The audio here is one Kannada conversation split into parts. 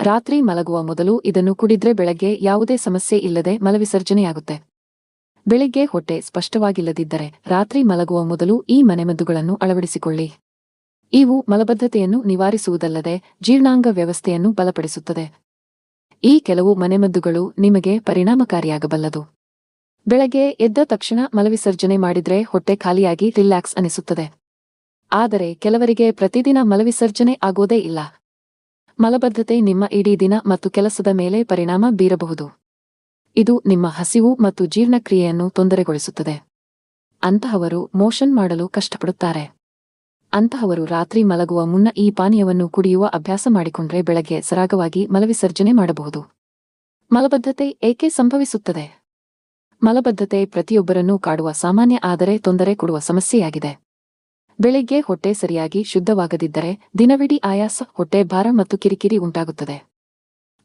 ರಾತ್ರಿ ಮಲಗುವ ಮೊದಲು ಇದನ್ನು ಕುಡಿದ್ರೆ ಬೆಳಗ್ಗೆ ಯಾವುದೇ ಸಮಸ್ಯೆ ಇಲ್ಲದೆ ಮಲವಿಸರ್ಜನೆಯಾಗುತ್ತೆ ಬೆಳಿಗ್ಗೆ ಹೊಟ್ಟೆ ಸ್ಪಷ್ಟವಾಗಿಲ್ಲದಿದ್ದರೆ ರಾತ್ರಿ ಮಲಗುವ ಮೊದಲು ಈ ಮನೆಮದ್ದುಗಳನ್ನು ಅಳವಡಿಸಿಕೊಳ್ಳಿ. ಇವು ಮಲಬದ್ಧತೆಯನ್ನು ನಿವಾರಿಸುವುದಲ್ಲದೆ ಜೀರ್ಣಾಂಗ ವ್ಯವಸ್ಥೆಯನ್ನು ಬಲಪಡಿಸುತ್ತದೆ. ಈ ಕೆಲವು ಮನೆಮದ್ದುಗಳು ನಿಮಗೆ ಪರಿಣಾಮಕಾರಿಯಾಗಬಲ್ಲದು. ಬೆಳಗ್ಗೆ ಎದ್ದ ತಕ್ಷಣ ಮಲವಿಸರ್ಜನೆ ಮಾಡಿದ್ರೆ ಹೊಟ್ಟೆ ಖಾಲಿಯಾಗಿ ರಿಲ್ಯಾಕ್ಸ್ ಅನಿಸುತ್ತದೆ. ಆದರೆ ಕೆಲವರಿಗೆ ಪ್ರತಿದಿನ ಮಲವಿಸರ್ಜನೆ ಆಗೋದೇ ಇಲ್ಲ. ಮಲಬದ್ಧತೆ ನಿಮ್ಮ ಇಡೀ ದಿನ ಮತ್ತು ಕೆಲಸದ ಮೇಲೆ ಪರಿಣಾಮ ಬೀರಬಹುದು. ಇದು ನಿಮ್ಮ ಹಸಿವು ಮತ್ತು ಜೀರ್ಣಕ್ರಿಯೆಯನ್ನು ತೊಂದರೆಗೊಳಿಸುತ್ತದೆ. ಅಂತಹವರು ಮೋಷನ್ ಮಾಡಲು ಕಷ್ಟಪಡುತ್ತಾರೆ. ಅಂತಹವರು ರಾತ್ರಿ ಮಲಗುವ ಮುನ್ನ ಈ ಪಾನೀಯವನ್ನು ಕುಡಿಯುವ ಅಭ್ಯಾಸ ಮಾಡಿಕೊಂಡ್ರೆ ಬೆಳಗ್ಗೆ ಸರಾಗವಾಗಿ ಮಲವಿಸರ್ಜನೆ ಮಾಡಬಹುದು. ಮಲಬದ್ಧತೆ ಏಕೆ ಸಂಭವಿಸುತ್ತದೆ? ಮಲಬದ್ಧತೆ ಪ್ರತಿಯೊಬ್ಬರನ್ನೂ ಕಾಡುವ ಸಾಮಾನ್ಯ ಆದರೆ ತೊಂದರೆ ಕೊಡುವ ಸಮಸ್ಯೆಯಾಗಿದೆ. ಬೆಳಿಗ್ಗೆ ಹೊಟ್ಟೆ ಸರಿಯಾಗಿ ಶುದ್ಧವಾಗದಿದ್ದರೆ ದಿನವಿಡೀ ಆಯಾಸ, ಹೊಟ್ಟೆ ಭಾರ ಮತ್ತು ಕಿರಿಕಿರಿ ಉಂಟಾಗುತ್ತದೆ.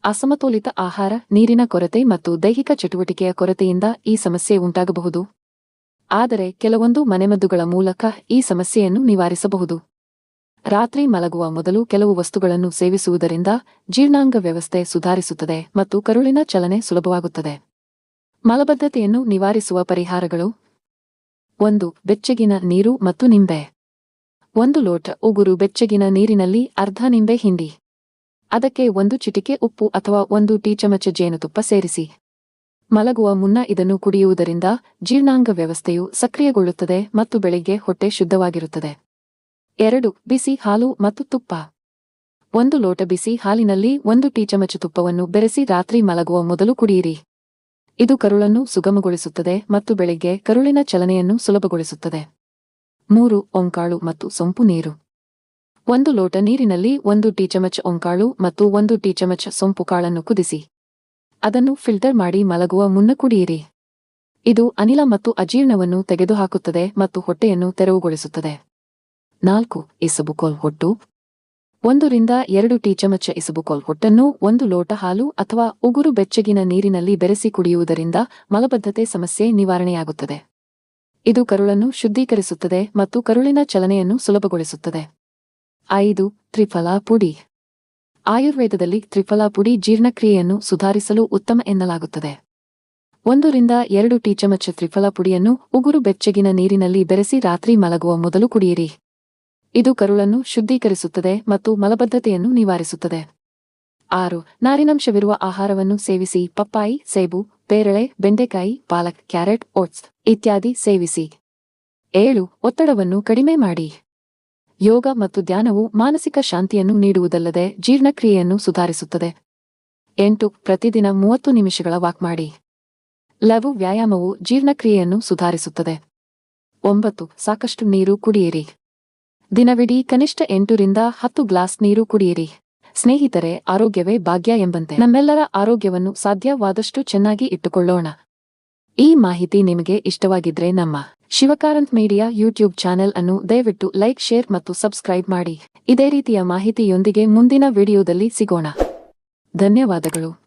ಅಸಮತೋಲಿತ ಆಹಾರ, ನೀರಿನ ಕೊರತೆ ಮತ್ತು ದೈಹಿಕ ಚಟುವಟಿಕೆಯ ಕೊರತೆಯಿಂದ ಈ ಸಮಸ್ಯೆ ಉಂಟಾಗಬಹುದು. ಆದರೆ ಕೆಲವೊಂದು ಮನೆಮದ್ದುಗಳ ಮೂಲಕ ಈ ಸಮಸ್ಯೆಯನ್ನು ನಿವಾರಿಸಬಹುದು. ರಾತ್ರಿ ಮಲಗುವ ಮೊದಲು ಕೆಲವು ವಸ್ತುಗಳನ್ನು ಸೇವಿಸುವುದರಿಂದ ಜೀರ್ಣಾಂಗ ವ್ಯವಸ್ಥೆ ಸುಧಾರಿಸುತ್ತದೆ ಮತ್ತು ಕರುಳಿನ ಚಲನೆ ಸುಲಭವಾಗುತ್ತದೆ. ಮಲಬದ್ಧತೆಯನ್ನು ನಿವಾರಿಸುವ ಪರಿಹಾರಗಳು ಒಂದು, ಬೆಚ್ಚಗಿನ ನೀರು ಮತ್ತು ನಿಂಬೆ. ಒಂದು ಲೋಟ ಉಗುರು ಬೆಚ್ಚಗಿನ ನೀರಿನಲ್ಲಿ ಅರ್ಧ ನಿಂಬೆ ಹಿಂಡಿ. ಅದಕ್ಕೆ ಒಂದು ಚಿಟಿಕೆ ಉಪ್ಪು ಅಥವಾ ಒಂದು ಟೀ ಚಮಚ ಜೇನುತುಪ್ಪ ಸೇರಿಸಿ. ಮಲಗುವ ಮುನ್ನ ಇದನ್ನು ಕುಡಿಯುವುದರಿಂದ ಜೀರ್ಣಾಂಗ ವ್ಯವಸ್ಥೆಯು ಸಕ್ರಿಯಗೊಳ್ಳುತ್ತದೆ ಮತ್ತು ಬೆಳಿಗ್ಗೆ ಹೊಟ್ಟೆ ಶುದ್ಧವಾಗಿರುತ್ತದೆ. ಎರಡು, ಬಿಸಿ ಹಾಲು ಮತ್ತು ತುಪ್ಪ. ಒಂದು ಲೋಟ ಬಿಸಿ ಹಾಲಿನಲ್ಲಿ ಒಂದು ಟೀ ಚಮಚ ತುಪ್ಪವನ್ನು ಬೆರೆಸಿ ರಾತ್ರಿ ಮಲಗುವ ಮೊದಲು ಕುಡಿಯಿರಿ. ಇದು ಕರುಳನ್ನು ಸುಗಮಗೊಳಿಸುತ್ತದೆ ಮತ್ತು ಬೆಳಿಗ್ಗೆ ಕರುಳಿನ ಚಲನೆಯನ್ನು ಸುಲಭಗೊಳಿಸುತ್ತದೆ. ಮೂರು, ಓಂಕಾಳು ಮತ್ತು ಸೊಂಪು ನೀರು. ಒಂದು ಲೋಟ ನೀರಿನಲ್ಲಿ ಒಂದು ಟೀ ಚಮಚ ಒಂಕಾಳು ಮತ್ತು ಒಂದು ಟೀ ಚಮಚ ಸೊಂಪು ಕಾಳನ್ನು ಕುದಿಸಿ. ಅದನ್ನು ಫಿಲ್ಟರ್ ಮಾಡಿ ಮಲಗುವ ಮುನ್ನ ಕುಡಿಯಿರಿ. ಇದು ಅನಿಲ ಮತ್ತು ಅಜೀರ್ಣವನ್ನು ತೆಗೆದುಹಾಕುತ್ತದೆ ಮತ್ತು ಹೊಟ್ಟೆಯನ್ನು ತೆರವುಗೊಳಿಸುತ್ತದೆ. ನಾಲ್ಕು, ಇಸಬುಕೋಲ್ ಹೊಟ್ಟು. ಒಂದರಿಂದ ಎರಡು ಟೀ ಚಮಚ ಇಸಬುಕೋಲ್ ಹೊಟ್ಟನ್ನು ಒಂದು ಲೋಟ ಹಾಲು ಅಥವಾ ಉಗುರು ಬೆಚ್ಚಗಿನ ನೀರಿನಲ್ಲಿ ಬೆರೆಸಿ ಕುಡಿಯುವುದರಿಂದ ಮಲಬದ್ಧತೆ ಸಮಸ್ಯೆ ನಿವಾರಣೆಯಾಗುತ್ತದೆ. ಇದು ಕರುಳನ್ನು ಶುದ್ಧೀಕರಿಸುತ್ತದೆ ಮತ್ತು ಕರುಳಿನ ಚಲನೆಯನ್ನು ಸುಲಭಗೊಳಿಸುತ್ತದೆ. ಐದು, ತ್ರಿಫಲ ಪುಡಿ. ಆಯುರ್ವೇದದಲ್ಲಿ ತ್ರಿಫಲ ಪುಡಿ ಜೀರ್ಣಕ್ರಿಯೆಯನ್ನು ಸುಧಾರಿಸಲು ಉತ್ತಮ ಎನ್ನಲಾಗುತ್ತದೆ. ಒಂದರಿಂದ ಎರಡು ಟೀ ಚಮಚ ತ್ರಿಫಲ ಪುಡಿಯನ್ನು ಉಗುರು ಬೆಚ್ಚಗಿನ ನೀರಿನಲ್ಲಿ ಬೆರೆಸಿ ರಾತ್ರಿ ಮಲಗುವ ಮೊದಲು ಕುಡಿಯಿರಿ. ಇದು ಕರುಳನ್ನು ಶುದ್ಧೀಕರಿಸುತ್ತದೆ ಮತ್ತು ಮಲಬದ್ಧತೆಯನ್ನು ನಿವಾರಿಸುತ್ತದೆ. ಆರು, ನಾರಿನಂಶವಿರುವ ಆಹಾರವನ್ನು ಸೇವಿಸಿ ಪಪ್ಪಾಯಿ, ಸೇಬು, ಪೇರಳೆ, ಬೆಂಡೆಕಾಯಿ, ಪಾಲಕ್, ಕ್ಯಾರೆಟ್, ಓಟ್ಸ್ ಇತ್ಯಾದಿ ಸೇವಿಸಿ. ಏಳು, ಒತ್ತಡವನ್ನು ಕಡಿಮೆ ಮಾಡಿ. ಯೋಗ ಮತ್ತು ಧ್ಯಾನವು ಮಾನಸಿಕ ಶಾಂತಿಯನ್ನು ನೀಡುವುದಲ್ಲದೆ ಜೀರ್ಣಕ್ರಿಯೆಯನ್ನು ಸುಧಾರಿಸುತ್ತದೆ. ಎಂಟು, ಪ್ರತಿದಿನ ಮೂವತ್ತು ನಿಮಿಷಗಳ ವಾಕ್ ಮಾಡಿ. ಲಘು ವ್ಯಾಯಾಮವು ಜೀರ್ಣಕ್ರಿಯೆಯನ್ನು ಸುಧಾರಿಸುತ್ತದೆ. ಒಂಬತ್ತು, ಸಾಕಷ್ಟು ನೀರು ಕುಡಿಯಿರಿ. ದಿನವಿಡೀ ಕನಿಷ್ಠ ಎಂಟರಿಂದ ಹತ್ತು ಗ್ಲಾಸ್ ನೀರು ಕುಡಿಯಿರಿ. ಸ್ನೇಹಿತರೆ, ಆರೋಗ್ಯವೇ ಭಾಗ್ಯ ಎಂಬಂತೆ. ನಮ್ಮೆಲ್ಲರ ಆರೋಗ್ಯವನ್ನು ಸಾಧ್ಯವಾದಷ್ಟು ಚೆನ್ನಾಗಿ ಇಟ್ಟುಕೊಳ್ಳೋಣ. ಈ ಮಾಹಿತಿ ನಿಮಗೆ ಇಷ್ಟವಾಗಿದ್ರೆ ನಮ್ಮ ಶಿವಕಾರಂತ್ ಮೀಡಿಯಾ ಯೂಟ್ಯೂಬ್ ಚಾನೆಲ್ ಅನ್ನು ದಯವಿಟ್ಟು ಲೈಕ್, ಶೇರ್ ಮತ್ತು ಸಬ್ಸ್ಕ್ರೈಬ್ ಮಾಡಿ. ಇದೇ ರೀತಿಯ ಮಾಹಿತಿಯೊಂದಿಗೆ ಮುಂದಿನ ವಿಡಿಯೋದಲ್ಲಿ ಸಿಗೋಣ. ಧನ್ಯವಾದಗಳು.